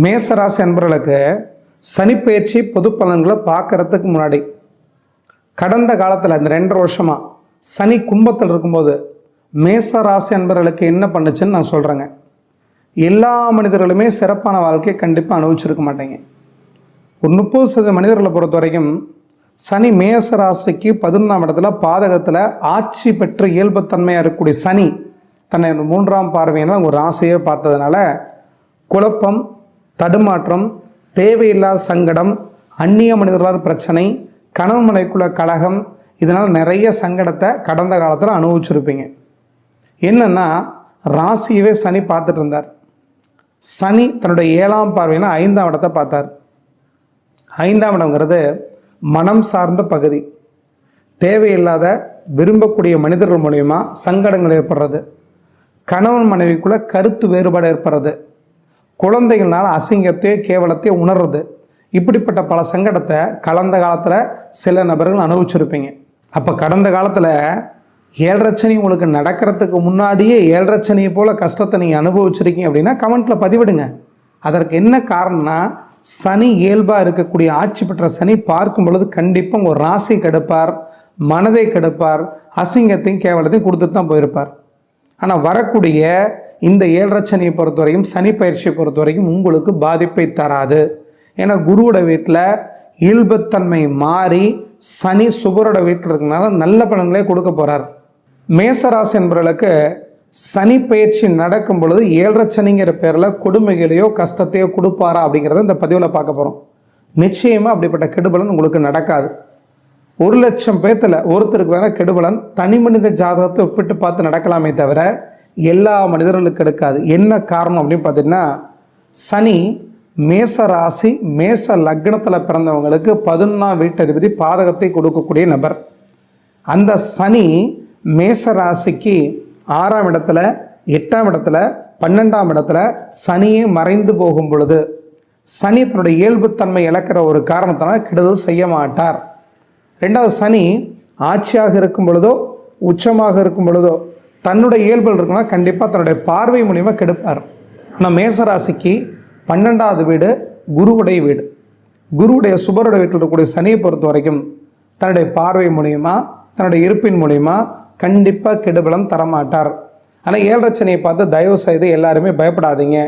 மேசராசி அன்பர்களுக்கு சனிப்பெயர்ச்சி பொது பலன்களை பார்க்கறதுக்கு முன்னாடி கடந்த காலத்தில் இந்த ரெண்டு வருஷமாக சனி கும்பத்தில் இருக்கும்போது மேசராசி அன்பர்களுக்கு என்ன பண்ணுச்சுன்னு நான் சொல்கிறேங்க எல்லா மனிதர்களுமே சிறப்பான வாழ்க்கையை கண்டிப்பாக அனுபவிச்சிருக்க மாட்டேங்க. ஒரு முப்பது சதவீத மனிதர்களை பொறுத்த வரைக்கும் சனி மேசராசிக்கு பதினொன்றாம் இடத்துல பாதகத்தில் ஆட்சி பெற்ற இயல்புத்தன்மையாக இருக்கக்கூடிய சனி தன்னை அந்த மூன்றாம் பார்வையினால் ஒரு ஆசையை பார்த்ததுனால குழப்பம் தடுமாற்றம் தேவையில்லாத சங்கடம் அந்நிய மனிதர்களால் பிரச்சனை கணவன் மனைக்குள்ள கழகம் இதனால் நிறைய சங்கடத்தை கடந்த காலத்தில் அனுபவிச்சிருப்பீங்க. என்னென்னா ராசியவே சனி பார்த்துட்டு இருந்தார். சனி தன்னுடைய ஏழாம் பார்வையில் ஐந்தாம் இடத்தை பார்த்தார். ஐந்தாம் இடங்கிறது மனம் சார்ந்த பகுதி. தேவையில்லாத விரும்பக்கூடிய மனிதர்கள் மூலயமா சங்கடங்கள் ஏற்படுறது. கணவன் மனைவிக்குள்ள கருத்து வேறுபாடு ஏற்படுறது. குழந்தைகள்னால அசிங்கத்தையோ கேவலத்தையோ உணர்றது. இப்படிப்பட்ட பல சங்கடத்தை கலந்த காலத்தில் சில நபர்கள் அனுபவிச்சிருப்பீங்க. அப்போ கடந்த காலத்தில் ஏழரச்சனி உங்களுக்கு நடக்கிறதுக்கு முன்னாடியே ஏழரச்சனியை போல் கஷ்டத்தை நீங்கள் அனுபவிச்சிருக்கீங்க அப்படின்னா கமெண்ட்டில் பதிவிடுங்க. அதற்கு என்ன காரணம்னா சனி இயல்பாக இருக்கக்கூடிய ஆட்சி பெற்ற சனி பார்க்கும் பொழுது கண்டிப்பாக ஒரு ராசி கெடுப்பார் மனதை கெடுப்பார் அசிங்கத்தையும் கேவலத்தையும் கொடுத்துட்டு தான் போயிருப்பார். ஆனால் வரக்கூடிய இந்த ஏழரச்சனியை பொறுத்த வரைக்கும் சனி பயிற்சியை பொறுத்த வரைக்கும் உங்களுக்கு பாதிப்பை தராது. ஏன்னா குருவோட வீட்டில் இயல்புத்தன்மை மாறி சனி சுகரோட வீட்டில் இருக்கனால நல்ல பலன்களே கொடுக்க போகிறார் மேசராசி என்பவர்களுக்கு சனி பயிற்சி நடக்கும் பொழுது ஏழரை சனிங்கிற பேரில் கொடுமைகளையோ கஷ்டத்தையோ கொடுப்பாரா அப்படிங்கிறத இந்த பதிவில் பார்க்க போகிறோம் நிச்சயமாக அப்படிப்பட்ட கெடுபலன் உங்களுக்கு நடக்காது. ஒரு லட்சம் பேர்த்தில் ஒருத்தருக்கு வேணால் கெடுபலன் தனி மனித ஜாதகத்தை ஒப்பிட்டு பார்த்து நடக்கலாமே தவிர எல்லா மனிதர்களுக்கு எடுக்காது என்ன காரணம் அப்படின்னு பார்த்தீங்கன்னா சனி மேச ராசி மேச லக்னத்தில் பிறந்தவங்களுக்கு பதினொன்றாம் வீட்டதிபதி பாதகத்தை கொடுக்கக்கூடிய நபர். அந்த சனி மேச ராசிக்கு ஆறாம் இடத்துல எட்டாம் இடத்துல பன்னெண்டாம் இடத்துல சனியே மறைந்து போகும் பொழுது சனி தன்னுடைய இயல்புத்தன்மை இழக்கிற ஒரு காரணத்தினால் கெடுதல் செய்ய மாட்டார். ரெண்டாவது சனி ஆட்சியாக இருக்கும் பொழுதோ உச்சமாக இருக்கும் பொழுதோ தன்னுடைய இயல்பில் இருக்குன்னா கண்டிப்பாக தன்னுடைய பார்வை மூலியமாக கெடுப்பார். ஆனால் மேசராசிக்கு பன்னெண்டாவது வீடு குருவுடைய வீடு. குருவுடைய சுபருடைய வீட்டில் இருக்கக்கூடிய சனியை பொறுத்த வரைக்கும் தன்னுடைய பார்வை மூலியமா தன்னுடைய இருப்பின் மூலியமா கண்டிப்பாக கெடுபலம் தரமாட்டார். ஆனால் ஏழரை சனியை பார்த்து தயவு செய்து எல்லாருமே பயப்படாதீங்க.